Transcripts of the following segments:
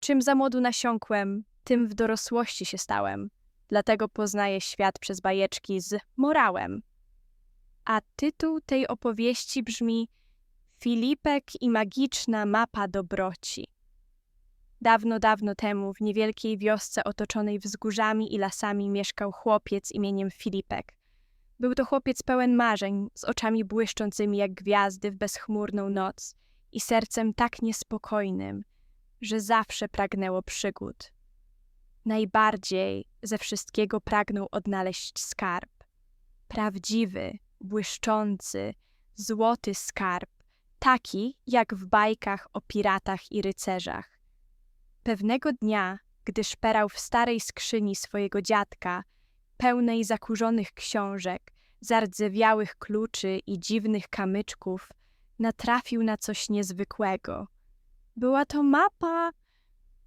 Czym za młodu nasiąkłem, tym w dorosłości się stałem. Dlatego poznaję świat przez bajeczki z morałem. A tytuł tej opowieści brzmi Filipek i magiczna mapa dobroci. Dawno, dawno temu w niewielkiej wiosce otoczonej wzgórzami i lasami mieszkał chłopiec imieniem Filipek. Był to chłopiec pełen marzeń, z oczami błyszczącymi jak gwiazdy w bezchmurną noc i sercem tak niespokojnym, że zawsze pragnęło przygód. Najbardziej ze wszystkiego pragnął odnaleźć skarb. Prawdziwy, błyszczący, złoty skarb, taki jak w bajkach o piratach i rycerzach. Pewnego dnia, gdy szperał w starej skrzyni swojego dziadka, pełnej zakurzonych książek, zardzewiałych kluczy i dziwnych kamyczków, natrafił na coś niezwykłego. Była to mapa,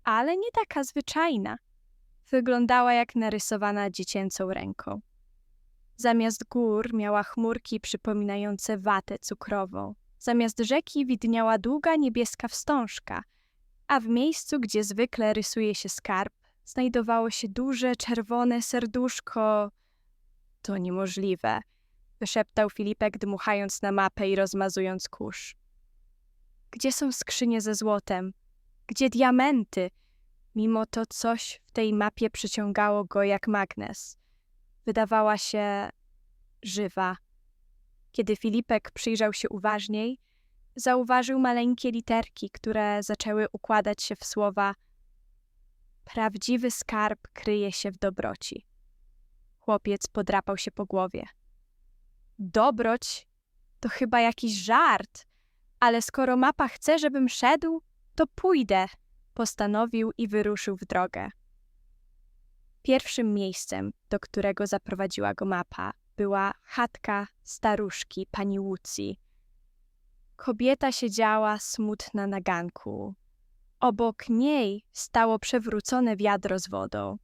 ale nie taka zwyczajna. Wyglądała jak narysowana dziecięcą ręką. Zamiast gór miała chmurki przypominające watę cukrową. Zamiast rzeki widniała długa niebieska wstążka, a w miejscu, gdzie zwykle rysuje się skarb, znajdowało się duże czerwone serduszko. To niemożliwe, wyszeptał Filipek, dmuchając na mapę i rozmazując kurz. Gdzie są skrzynie ze złotem? Gdzie diamenty? Mimo to coś w tej mapie przyciągało go jak magnes. Wydawała się żywa. Kiedy Filipek przyjrzał się uważniej, zauważył maleńkie literki, które zaczęły układać się w słowa Prawdziwy skarb kryje się w dobroci. Chłopiec podrapał się po głowie. Dobroć to chyba jakiś żart, ale skoro mapa chce, żebym szedł, to pójdę, postanowił i wyruszył w drogę. Pierwszym miejscem, do którego zaprowadziła go mapa, była chatka staruszki pani Łucji. Kobieta siedziała smutna na ganku. Obok niej stało przewrócone wiadro z wodą.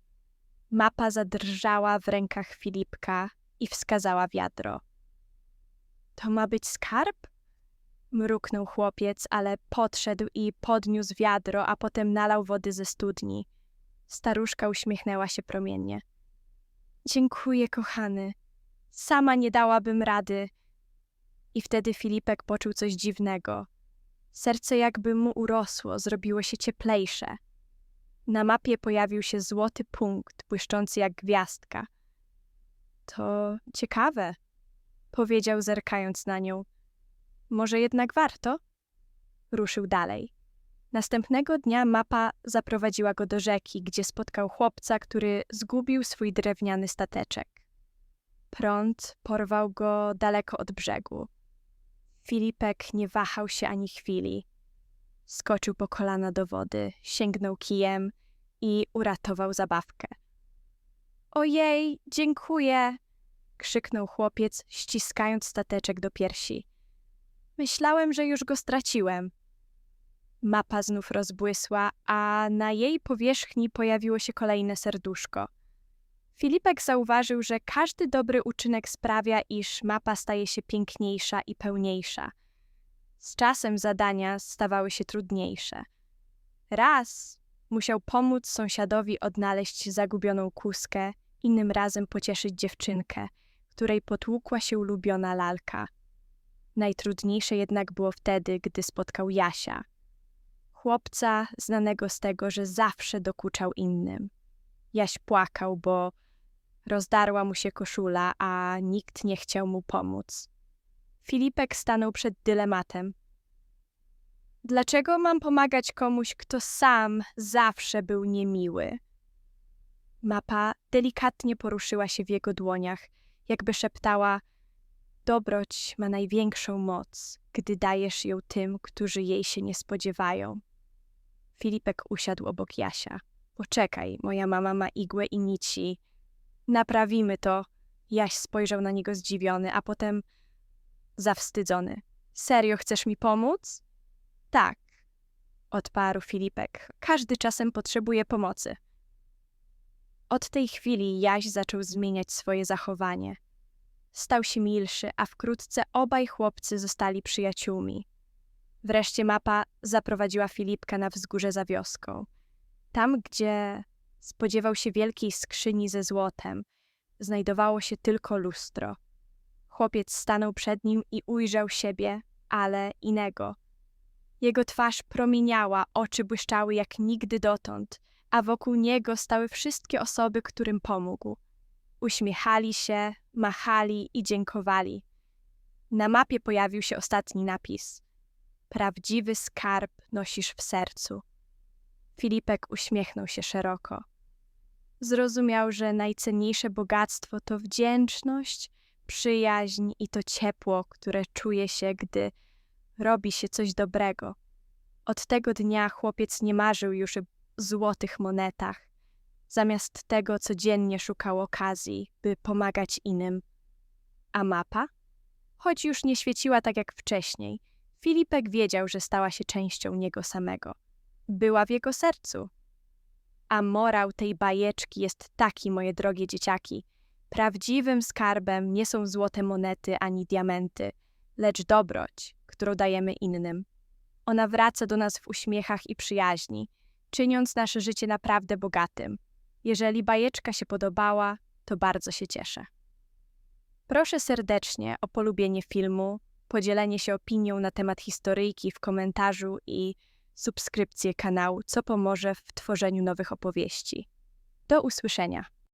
Mapa zadrżała w rękach Filipka i wskazała wiadro. To ma być skarb? Mruknął chłopiec, ale podszedł i podniósł wiadro, a potem nalał wody ze studni. Staruszka uśmiechnęła się promiennie. Dziękuję, kochany. Sama nie dałabym rady. I wtedy Filipek poczuł coś dziwnego. Serce jakby mu urosło, zrobiło się cieplejsze. Na mapie pojawił się złoty punkt, błyszczący jak gwiazdka. To ciekawe, powiedział, zerkając na nią. Może jednak warto? Ruszył dalej. Następnego dnia mapa zaprowadziła go do rzeki, gdzie spotkał chłopca, który zgubił swój drewniany stateczek. Prąd porwał go daleko od brzegu. Filipek nie wahał się ani chwili. Skoczył po kolana do wody, sięgnął kijem i uratował zabawkę. Ojej, dziękuję! krzyknął chłopiec, ściskając stateczek do piersi. Myślałem, że już go straciłem. Mapa znów rozbłysła, a na jej powierzchni pojawiło się kolejne serduszko. Filipek zauważył, że każdy dobry uczynek sprawia, iż mapa staje się piękniejsza i pełniejsza. Z czasem zadania stawały się trudniejsze. Raz musiał pomóc sąsiadowi odnaleźć zagubioną kuskę, innym razem pocieszyć dziewczynkę, której potłukła się ulubiona lalka. Najtrudniejsze jednak było wtedy, gdy spotkał Jasia, chłopca znanego z tego, że zawsze dokuczał innym. Jaś płakał, bo rozdarła mu się koszula, a nikt nie chciał mu pomóc. Filipek stanął przed dylematem. Dlaczego mam pomagać komuś, kto sam zawsze był niemiły? Mapa delikatnie poruszyła się w jego dłoniach, jakby szeptała: Dobroć ma największą moc, gdy dajesz ją tym, którzy jej się nie spodziewają. Filipek usiadł obok Jasia. Poczekaj, moja mama ma igłę i nici. Naprawimy to. Jaś spojrzał na niego zdziwiony, a potem zawstydzony. Serio chcesz mi pomóc? Tak, odparł Filipek. Każdy czasem potrzebuje pomocy. Od tej chwili Jaś zaczął zmieniać swoje zachowanie. Stał się milszy, a wkrótce obaj chłopcy zostali przyjaciółmi. Wreszcie mapa zaprowadziła Filipka na wzgórze za wioską. Tam, gdzie spodziewał się wielkiej skrzyni ze złotem, znajdowało się tylko lustro. Chłopiec stanął przed nim i ujrzał siebie, ale innego. Jego twarz promieniała, oczy błyszczały jak nigdy dotąd, a wokół niego stały wszystkie osoby, którym pomógł. Uśmiechali się, machali i dziękowali. Na mapie pojawił się ostatni napis: Prawdziwy skarb nosisz w sercu. Filipek uśmiechnął się szeroko. Zrozumiał, że najcenniejsze bogactwo to wdzięczność, przyjaźń i to ciepło, które czuje się, gdy robi się coś dobrego. Od tego dnia chłopiec nie marzył już o złotych monetach. Zamiast tego codziennie szukał okazji, by pomagać innym. A mapa? Choć już nie świeciła tak jak wcześniej, Filipek wiedział, że stała się częścią niego samego. Była w jego sercu. A morał tej bajeczki jest taki, moje drogie dzieciaki. Prawdziwym skarbem nie są złote monety ani diamenty, lecz dobroć, którą dajemy innym. Ona wraca do nas w uśmiechach i przyjaźni, czyniąc nasze życie naprawdę bogatym. Jeżeli bajeczka się podobała, to bardzo się cieszę. Proszę serdecznie o polubienie filmu, podzielenie się opinią na temat historyjki w komentarzu i subskrypcję kanału, co pomoże w tworzeniu nowych opowieści. Do usłyszenia.